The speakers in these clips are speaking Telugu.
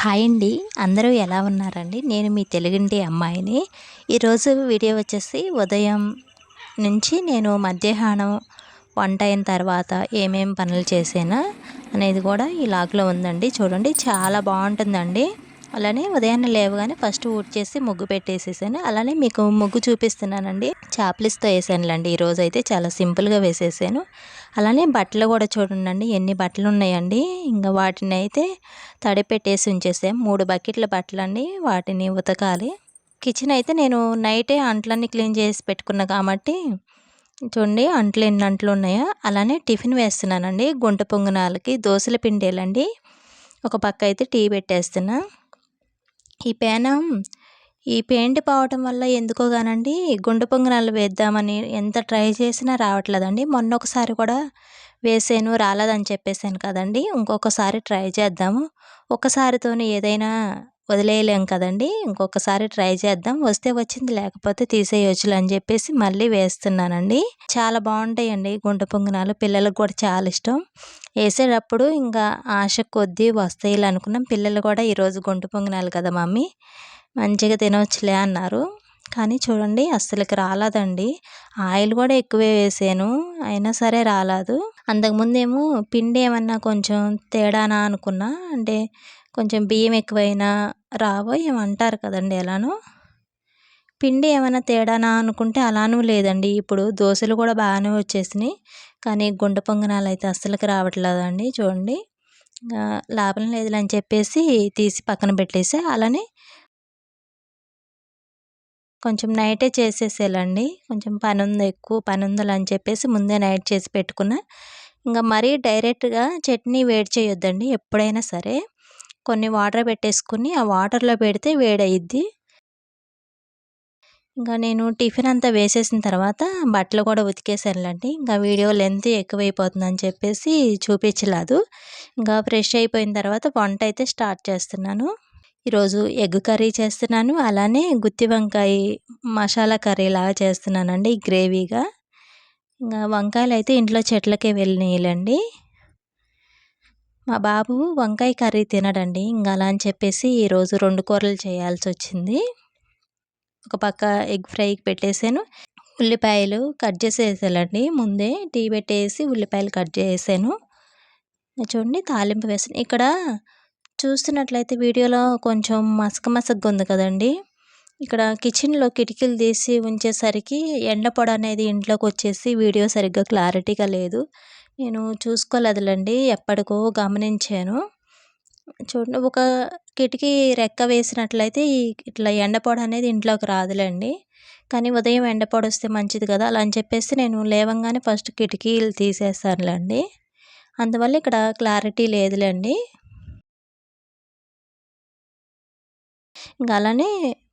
హాయ్ అండి. అందరూ ఎలా ఉన్నారండి? నేను మీ తెలుగింటి అమ్మాయిని. ఈరోజు వీడియో వచ్చేసి ఉదయం నుంచి నేను మధ్యాహ్నం వంట అయిన తర్వాత ఏమేం పనులు చేసానా అనేది కూడా ఈ లాగ్లో ఉందండి. చూడండి చాలా బాగుంటుందండి. అలానే ఉదయాన్నే లేవగానే ఫస్ట్ ఊట్ చేసి ముగ్గు పెట్టేసేసాను. అలానే మీకు ముగ్గు చూపిస్తున్నానండి. చాప్లిస్తో వేసానులేండి. ఈరోజు అయితే చాలా సింపుల్గా వేసేసాను. అలానే బట్టలు కూడా చూడండి ఎన్ని బట్టలు ఉన్నాయండి ఇంకా వాటిని అయితే తడిపెట్టేసి ఉంచేసాం. మూడు బకెట్ల బట్టలు అండి వాటిని ఉతకాలి. కిచెన్ అయితే నేను నైటే అంట్లన్నీ క్లీన్ చేసి పెట్టుకున్నా కాబట్టి చూడండి అంట్లు ఎన్ని అంట్లు ఉన్నాయో. అలానే టిఫిన్ వేస్తున్నానండి. గుంట పొంగనాలకి దోశల పిండేలండి. ఒక పక్క అయితే టీ పెట్టేస్తున్నా. ఈ పేనం? ఈ పెయింట్ పోవటం వల్ల ఎందుకో కానండి గుండు పొంగనాలు వేద్దామని ఎంత ట్రై చేసినా రావట్లేదండి. మొన్న ఒకసారి కూడా వేసాను రాలేదని చెప్పేసాను కదండి. ఇంకొకసారి ట్రై చేద్దాము. ఒకసారితోనే ఏదైనా వదిలేయలేం కదండి. ఇంకొకసారి ట్రై చేద్దాం. వస్తే వచ్చింది లేకపోతే తీసేయొచ్చులు అని చెప్పేసి మళ్ళీ వేస్తున్నానండి. చాలా బాగుంటాయండి గుంట పొంగనాలు. పిల్లలకు కూడా చాలా ఇష్టం. వేసేటప్పుడు ఇంకా ఆశ కొద్దీ వస్తాయి అనుకున్నాం. పిల్లలు కూడా ఈరోజు గుంట పొంగనాలు కదా మమ్మీ. మంచిగా తినవచ్చులే అన్నారు. కానీ చూడండి అస్సలకి రాలేదండి. ఆయిల్ కూడా ఎక్కువే వేసాను. అయినా సరే రాలేదు. అంతకుముందేమో పిండి ఏమన్నా కొంచెం తేడానా అనుకున్నా. అంటే కొంచెం బియ్యం ఎక్కువైనా రావో ఏమంటారు కదండి ఎలానో. పిండి ఏమైనా తేడానా అనుకుంటే అలానూ లేదండి. ఇప్పుడు దోశలు కూడా బాగానే వచ్చేసినాయి. కానీ గుండె పొంగనాలు అయితే అస్సలకి రావట్లేదండి చూడండి. లాభం లేదులని చెప్పేసి తీసి పక్కన పెట్టేసి. అలానే కొంచెం నైటే చేసేసేయాలండి. కొంచెం పని ఉంది ఎక్కువ పని ఉందని చెప్పేసి ముందే నైట్ చేసి పెట్టుకున్న. ఇంకా మరీ డైరెక్ట్గా చట్నీ వేడి చేయొద్దండి ఎప్పుడైనా సరే. కొన్ని వాటర్ పెట్టేసుకుని ఆ వాటర్లో పెడితే వేడయిద్ది. ఇంకా నేను టిఫిన్ అంతా వేసేసిన తర్వాత బట్టలు కూడా ఉతికేసానులేండి. ఇంకా వీడియో లెంత్ ఎక్కువైపోతుందని చెప్పేసి చూపించలేదు. ఇంకా ఫ్రెష్ అయిపోయిన తర్వాత వంట అయితే స్టార్ట్ చేస్తున్నాను. ఈరోజు ఎగ్ కర్రీ చేస్తున్నాను. అలానే గుత్తి వంకాయ మసాలా కర్రీ లాగా చేస్తున్నానండి గ్రేవీగా. ఇంకా వంకాయలు అయితే ఇంట్లో చెట్లకే వెళ్ళినాయిలండి. మా బాబు వంకాయ కర్రీ తినడండి. ఇంకా అలా అని చెప్పేసి ఈరోజు రెండు కూరలు చేయాల్సి వచ్చింది. ఒక పక్క ఎగ్ ఫ్రైకి పెట్టేసాను. ఉల్లిపాయలు కట్ చేసేసానండి ముందే టీ పెట్టేసి ఉల్లిపాయలు కట్ చేసాను చూడండి తాలింపు వేసాను. ఇక్కడ చూస్తున్నట్లయితే వీడియోలో కొంచెం మసక మసగ్గా ఉంది కదండి. ఇక్కడ కిచెన్లో కిటికీలు తీసి ఉంచేసరికి ఎండ పొడ అనేది ఇంట్లోకి వచ్చేసి వీడియో సరిగ్గా క్లారిటీగా లేదు. నేను చూసుకోలేదులేండి ఎప్పటికో గమనించాను. చూడండి ఒక కిటికీ రెక్క వేసినట్లయితే ఇట్లా ఎండపొడ అనేది ఇంట్లోకి రాదులేండి. కానీ ఉదయం ఎండపొడ వస్తే మంచిది కదా అలా అని చెప్పేసి నేను లేవంగానే ఫస్ట్ కిటికీలు తీసేస్తానులేండి అందువల్ల ఇక్కడ క్లారిటీ లేదులేండి. ఇంకా అలానే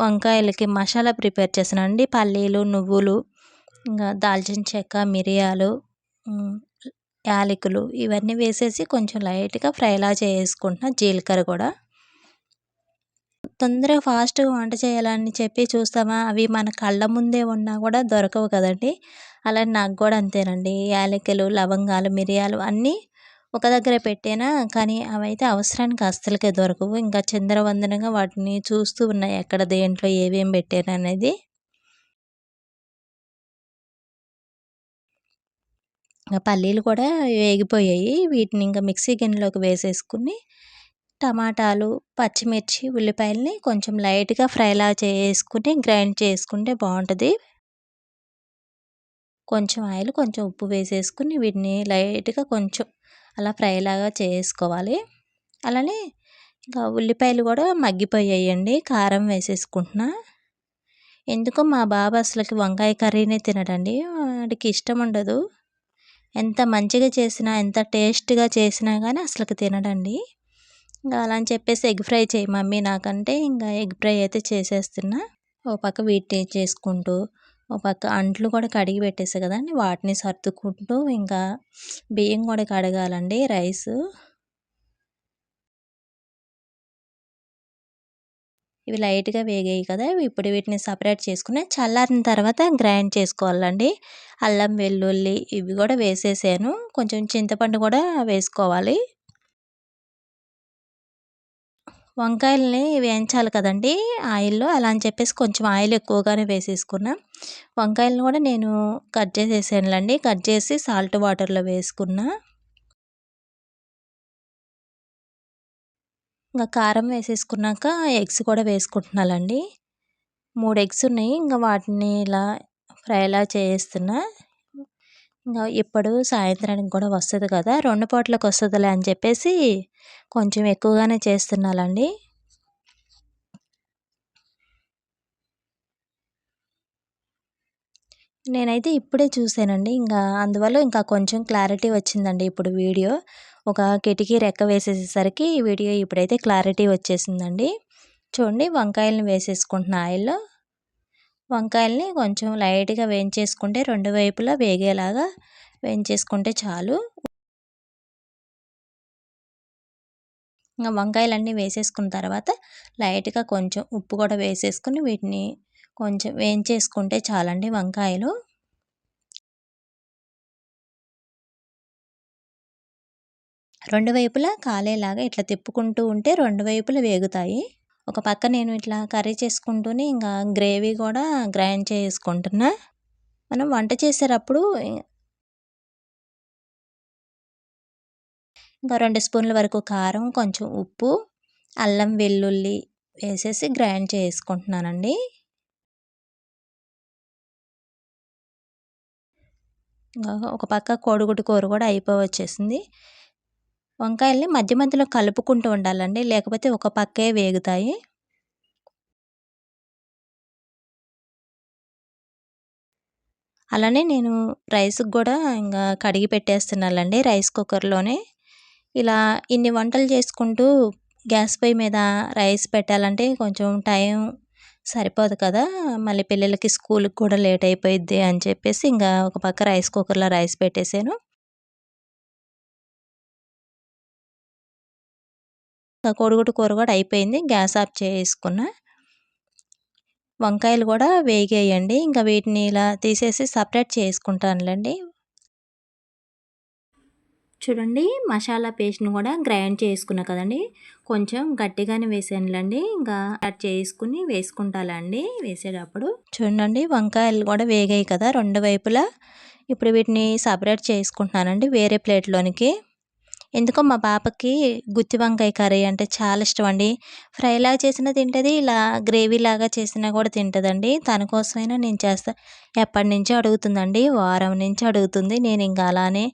వంకాయలకి మసాలా ప్రిపేర్ చేసానండి పల్లీలు నువ్వులు ఇంకా దాల్చిన చెక్క మిరియాలు యాలకులు ఇవన్నీ వేసేసి కొంచెం లైట్గా ఫ్రైలా చేసుకుంటున్నా జీలకర్ర కూడా. తొందరగా ఫాస్ట్గా వంట చేయాలని చెప్పి చూస్తామా? అవి మన కళ్ళ ముందే ఉన్నా కూడా దొరకవు కదండి. అలా నాకు కూడా అంతేనండి. యాలకులు లవంగాలు మిరియాలు అన్నీ ఒక దగ్గర పెట్టేనా? కానీ అవైతే అవసరానికి అస్సలకే దొరకవు. ఇంకా చంద్రవందనగా వాటిని చూస్తూ ఉన్నాయి. ఎక్కడ దేంట్లో ఏవేం పెట్టాను అనేది పల్లీలు కూడా వేగిపోయాయి. వీటిని ఇంకా మిక్సీ గిన్నెలోకి వేసేసుకుని టమాటాలు పచ్చిమిర్చి ఉల్లిపాయలని కొంచెం లైట్గా ఫ్రైలా చేసుకుని గ్రైండ్ చేసుకుంటే బాగుంటుంది కొంచెం ఆయిల్ కొంచెం ఉప్పు వేసేసుకుని వీటిని లైట్గా కొంచెం అలా ఫ్రైలాగా చేసుకోవాలి. అలానే ఇంకా ఉల్లిపాయలు కూడా మగ్గిపోయాయండి. కారం వేసేసుకుంటున్నా. ఎందుకో మా బాబు అసలుకి వంకాయ కర్రీనే తినడండి. వాడికి ఇష్టం ఉండదు. ఎంత మంచిగా చేసినా ఎంత టేస్ట్గా చేసినా కానీ అసలుకి తినడండి. ఇంకా అలా అని చెప్పేసి ఎగ్ ఫ్రై చేయి మమ్మీ నాకంటే. ఇంకా ఎగ్ ఫ్రై అయితే చేసేస్తున్నా. ఓ పక్క వీటి చేసుకుంటూ ఒక పక్క అంట్లు కూడా కడిగి పెట్టేసా కదండి. వాటిని సర్దుకుంటూ ఇంకా బియ్యం కూడా కడగాలండి రైస్. ఇవి లైట్గా వేగాయి కదా! ఇప్పుడు వీటిని సపరేట్ చేసుకుని చల్లారిన తర్వాత గ్రైండ్ చేసుకోవాలండి. అల్లం వెల్లుల్లి ఇవి కూడా వేసేసాను. కొంచెం చింతపండు కూడా వేసుకోవాలి. వంకాయలని వేయించాలి కదండి! ఆయిల్లో అలా అని చెప్పేసి కొంచెం ఆయిల్ ఎక్కువగానే వేసేసుకున్నా. వంకాయలను కూడా నేను కట్ చేసేసానులండి. కట్ చేసి సాల్ట్ వాటర్లో వేసుకున్నా. ఇంకా కారం వేసేసుకున్నాక ఎగ్స్ కూడా వేసుకుంటున్నానండి. మూడు ఎగ్స్ ఉన్నాయి. ఇంకా వాటిని ఇలా ఫ్రైలా చేస్తున్నా. ఇంకా ఇప్పుడు సాయంత్రానికి కూడా వస్తుంది కదా రెండు పూటలకు వస్తుందిలే అని చెప్పేసి కొంచెం ఎక్కువగానే చేస్తున్నానండి. నేనైతే ఇప్పుడే చూసానండి. ఇంకా అందువల్ల ఇంకా కొంచెం క్లారిటీ వచ్చిందండి ఇప్పుడు వీడియో. ఒక కిటికీ రెక్క వేసేసేసరికి వీడియో ఇప్పుడైతే క్లారిటీ వచ్చేసిందండి. చూడండి వంకాయలను వేసేసుకుంటున్న ఆయిల్లో. వంకాయల్ని కొంచెం లైట్గా వేయించేసుకుంటే రెండు వైపులా వేగేలాగా వేయించేసుకుంటే చాలు. ఇంకా వంకాయలన్నీ వేసేసుకున్న తర్వాత లైట్గా కొంచెం ఉప్పు కూడా వేసేసుకుని వీటిని కొంచెం వేయించేసుకుంటే చాలండి వంకాయలు. రెండు వైపులా కాలేలాగా ఇట్లా తిప్పుకుంటూ ఉంటే రెండు వైపులా వేగుతాయి. ఒక పక్క నేను ఇట్లా కర్రీ చేసుకుంటూనే ఇంకా గ్రేవీ కూడా గ్రైండ్ చేసుకుంటున్నా. మనం వంట చేసేటప్పుడు ఇంకా రెండు స్పూన్ల వరకు కారం కొంచెం ఉప్పు అల్లం వెల్లుల్లి వేసేసి గ్రైండ్ చేసుకుంటున్నానండి. ఒక పక్క కోడిగుడ్డు కూర కూడా అయిపోవచ్చేసింది. వంకాయల్ని మధ్య మధ్యలో కలుపుకుంటూ ఉండాలండి లేకపోతే ఒక పక్కే వేగుతాయి. అలానే నేను రైస్కి కూడా ఇంకా కడిగి పెట్టేస్తున్నానండి రైస్ కుక్కర్లోనే. ఇలా ఇన్ని వంటలు చేసుకుంటూ గ్యాస్ పొయ్యి మీద రైస్ పెట్టాలంటే కొంచెం టైం సరిపోదు కదా మళ్ళీ పిల్లలకి స్కూల్కి కూడా లేట్ అయిపోయిద్ది అని చెప్పేసి ఇంకా ఒక పక్క రైస్ కుక్కర్లో రైస్ పెట్టేశాను కోడిగుడ్డు కూర కూడా అయిపోయింది గ్యాస్ ఆఫ్ చేసుకున్న. వంకాయలు కూడా వేగేయండి ఇంకా వీటిని ఇలా తీసేసి సపరేట్ చేసుకుంటానులేండి. చూడండి మసాలా పేస్ట్ని కూడా గ్రైండ్ చేసుకున్నా కదండి. కొంచెం గట్టిగానే వేసానులేండి ఇంకా కట్ చేసుకుని వేసుకుంటాలండి. వేసేటప్పుడు చూడండి వంకాయలు కూడా వేగాయి కదా రెండు వైపులా. ఇప్పుడు వీటిని సపరేట్ చేసుకుంటున్నానండి వేరే ప్లేట్లోనికి. ఎందుకో మా పాపకి గుత్తి వంకాయ కర్రీ అంటే చాలా ఇష్టం అండి ఫ్రైలాగా చేసినా తింటుంది ఇలా గ్రేవీ లాగా చేసినా కూడా తింటుందండి. తన కోసమైనా నేను చేస్తా. ఎప్పటి నుంచో అడుగుతుందండి వారం నుంచి అడుగుతుంది. నేను ఇంకా అలానే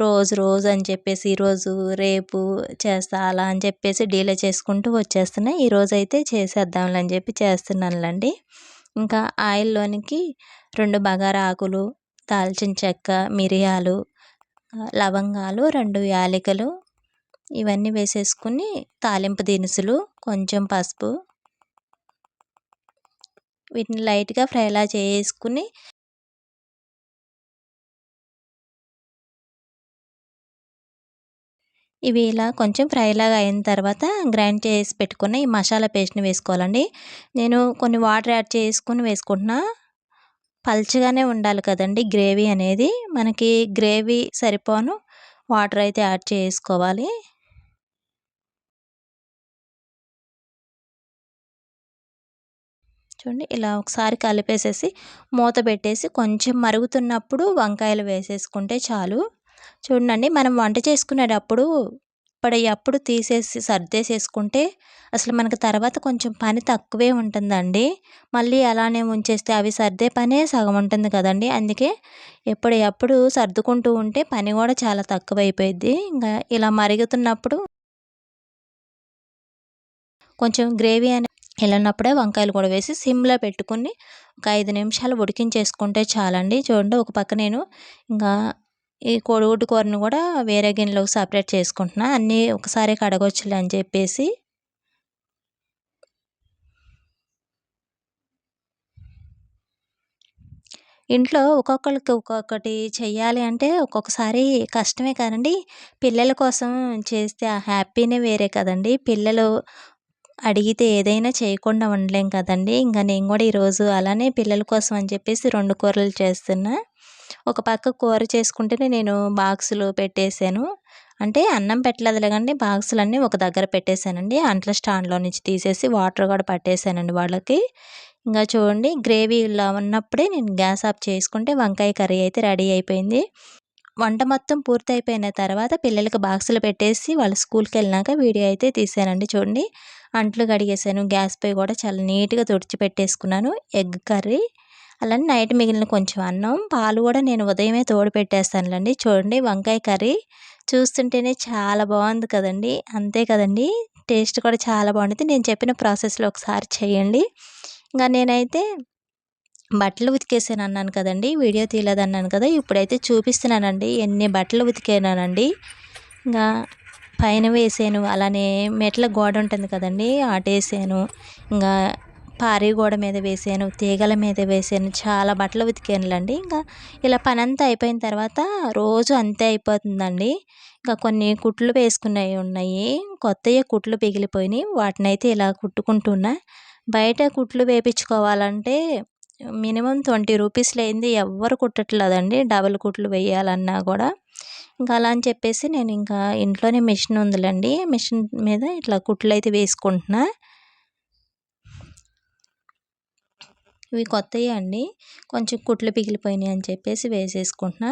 రోజు రోజు అని చెప్పేసి ఈరోజు రేపు చేస్తా అలా అని చెప్పేసి డీలే చేసుకుంటూ వచ్చేస్తున్నా. ఈరోజు అయితే చేసేద్దాంలే అని చెప్పి చేస్తున్నానులండి. ఇంకా ఆయిల్లోనికి రెండు బగారా ఆకులు దాల్చిన చెక్క మిరియాలు లవంగాలు రెండు యాలకులు ఇవన్నీ వేసేసుకుని తాలింపు దినుసులు కొంచెం పసుపు. వీటిని లైట్గా ఫ్రైలా చేసుకుని ఇవి ఇలా కొంచెం ఫ్రైలాగా అయిన తర్వాత గ్రైండ్ చేసి పెట్టుకున్న ఈ మసాలా పేస్ట్ని వేసుకోవాలండి. నేను కొన్ని వాటర్ యాడ్ చేసుకుని వేసుకుంటున్నా. పల్చగానే ఉండాలి కదండి గ్రేవీ అనేది. మనకి గ్రేవీ సరిపోను. వాటర్ అయితే యాడ్ చేసుకోవాలి. చూడండి ఇలా ఒకసారి కలిపేసేసి మూత పెట్టేసి కొంచెం మరుగుతున్నప్పుడు వంకాయలు వేసేసుకుంటే చాలు. చూడండి మనం వంట చేసుకునేటప్పుడు ఇప్పుడు అప్పుడు తీసేసి సర్దేసేసుకుంటే అసలు మనకు తర్వాత కొంచెం పని తక్కువే ఉంటుందండి. మళ్ళీ అలానే ఉంచేస్తే అవి సర్దే పనే సగం ఉంటుంది కదండి. అందుకే ఎప్పుడు సర్దుకుంటూ ఉంటే పని కూడా చాలా తక్కువ అయిపోయింది ఇంకా ఇలా మరుగుతున్నప్పుడు కొంచెం గ్రేవీ అనే వెళ్ళినప్పుడే వంకాయలు కూడా వేసి సిమ్లో పెట్టుకుని ఒక ఐదు నిమిషాలు ఉడికించేసుకుంటే చాలండి. చూడండి ఒక పక్క నేను ఇంకా ఈ కోడిగుడ్డు కూరను కూడా వేరే గిన్నెలోకి సపరేట్ చేసుకుంటున్నా. అన్నీ ఒకసారి కడగొచ్చులే అని చెప్పేసి. ఇంట్లో ఒక్కొక్కరికి ఒక్కొక్కటి చెయ్యాలి అంటే ఒక్కొక్కసారి కష్టమే కదండి పిల్లల కోసం చేస్తే ఆ హ్యాపీనే వేరే కదండి. పిల్లలు అడిగితే ఏదైనా చేయకుండా ఉండలేం కదండి. ఇంకా నేను కూడా ఈరోజు అలానే పిల్లల కోసం అని చెప్పేసి రెండు కూరలు చేస్తున్నా. ఒక పక్క కూర చేసుకుంటేనే నేను బాక్సులు పెట్టేశాను అంటే అన్నం పెట్టలేదులే కానీ బాక్సులన్నీ ఒక దగ్గర పెట్టేశానండి అంట్ల స్టాండ్లో నుంచి తీసేసి వాటర్ కూడా పట్టేశానండి వాళ్ళకి. ఇంకా చూడండి గ్రేవీ ఇలా ఉన్నప్పుడే నేను గ్యాస్ ఆఫ్ చేసుకుంటే వంకాయ కర్రీ అయితే రెడీ అయిపోయింది. వంట మొత్తం పూర్తి అయిపోయిన తర్వాత పిల్లలకి బాక్సులు పెట్టేసి వాళ్ళు స్కూల్కి వెళ్ళినాక వీడియో అయితే తీసానండి చూడండి. అంట్లు కడిగేసాను. గ్యాస్ పై కూడా చాలా నీట్గా తుడిచి పెట్టేసుకున్నాను. Egg curry. అలానే నైట్ మిగిలిన కొంచెం అన్నం పాలు కూడా నేను ఉదయమే తోడు పెట్టేస్తానులేండి. చూడండి వంకాయ కర్రీ చూస్తుంటేనే చాలా బాగుంది కదండి. అంతే కదండి. టేస్ట్ కూడా చాలా బాగుంటుంది. నేను చెప్పిన ప్రాసెస్లో ఒకసారి చేయండి. ఇంకా నేనైతే బట్టలు ఉతికేసాను అన్నాను కదండి. వీడియో తీయలేదు అన్నాను కదా ఇప్పుడైతే చూపిస్తున్నానండి ఎన్ని బట్టలు ఉతికేనానండి. ఇంకా పైన వేసాను. అలానే మెట్ల గోడ ఉంటుంది కదండి ఆటేసాను. ఇంకా పారీ గోడ మీద వేసాను తీగల మీద వేసాను చాలా బట్టలు ఉతికానులేండి. ఇంకా ఇలా పని అంతా అయిపోయిన తర్వాత రోజు అంతే అయిపోతుందండి. ఇంకా కొన్ని కుట్లు వేసుకున్నవి ఉన్నాయి కొత్తవి కుట్లు పిగిలిపోయినాయి. వాటిని అయితే ఇలా కుట్టుకుంటున్నా. బయట కుట్లు వేపించుకోవాలంటే మినిమం ట్వంటీ రూపీస్ లేనిది ఎవ్వరు కుట్టట్లేదండి. డబల్ కుట్లు వేయాలన్నా కూడా. ఇంకా అలా అని చెప్పేసి నేను ఇంకా ఇంట్లోనే మిషన్ ఉందిలేండి. మిషన్ మీద ఇట్లా కుట్లు అయితే వేసుకుంటున్నా. ఇవి కొత్తవి అండి. కొంచెం కుట్లు పిగిలిపోయినాయి అని చెప్పేసి వేసేసుకుంటున్నా.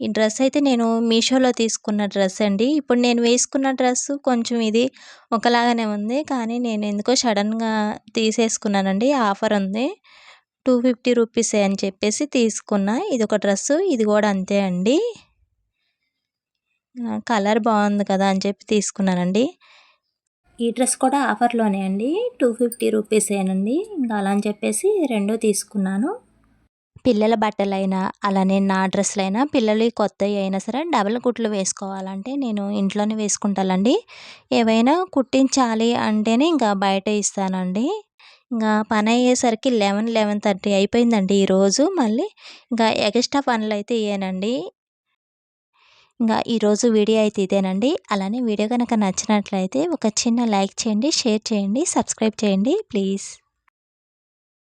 ఈ డ్రెస్ అయితే నేను మీషోలో తీసుకున్న డ్రెస్ అండి. ఇప్పుడు నేను వేసుకున్న డ్రెస్ కొంచెం ఇది ఒకలాగానే ఉంది. కానీ నేను ఎందుకో సడన్గా తీసేసుకున్నానండి. ఆఫర్ ఉంది. టూ ఫిఫ్టీ రూపీసే అని చెప్పేసి తీసుకున్నా. ఇది ఒక డ్రెస్సు ఇది కూడా అంతే అండి. కలర్ బాగుంది కదా అని చెప్పి తీసుకున్నానండి. ఈ డ్రెస్ కూడా ఆఫర్లోనే అండి. టూ ఫిఫ్టీ రూపీసేనండి ఇంకా అలా అని చెప్పేసి రెండో తీసుకున్నాను. పిల్లల బట్టలైనా అలానే నా డ్రెస్సులైనా పిల్లలు కొత్తవి అయినా సరే డబల్ కుట్లు వేసుకోవాలంటే నేను ఇంట్లోనే వేసుకుంటానండి. ఏవైనా కుట్టించాలి అంటేనే ఇంకా బయట ఇస్తానండి. ఇంకా పని అయ్యేసరికి లెవెన్ లెవెన్ థర్టీ అయిపోయిందండి ఈరోజు మళ్ళీ ఇంకా ఎక్స్ట్రా పనులు అయితే ఇయ్యానండి. ఇంకా ఈరోజు వీడియో అయితే ఇదేనండి. అలానే వీడియో కనుక నచ్చినట్లయితే ఒక చిన్న లైక్ చేయండి షేర్ చేయండి సబ్స్క్రైబ్ చేయండి ప్లీజ్.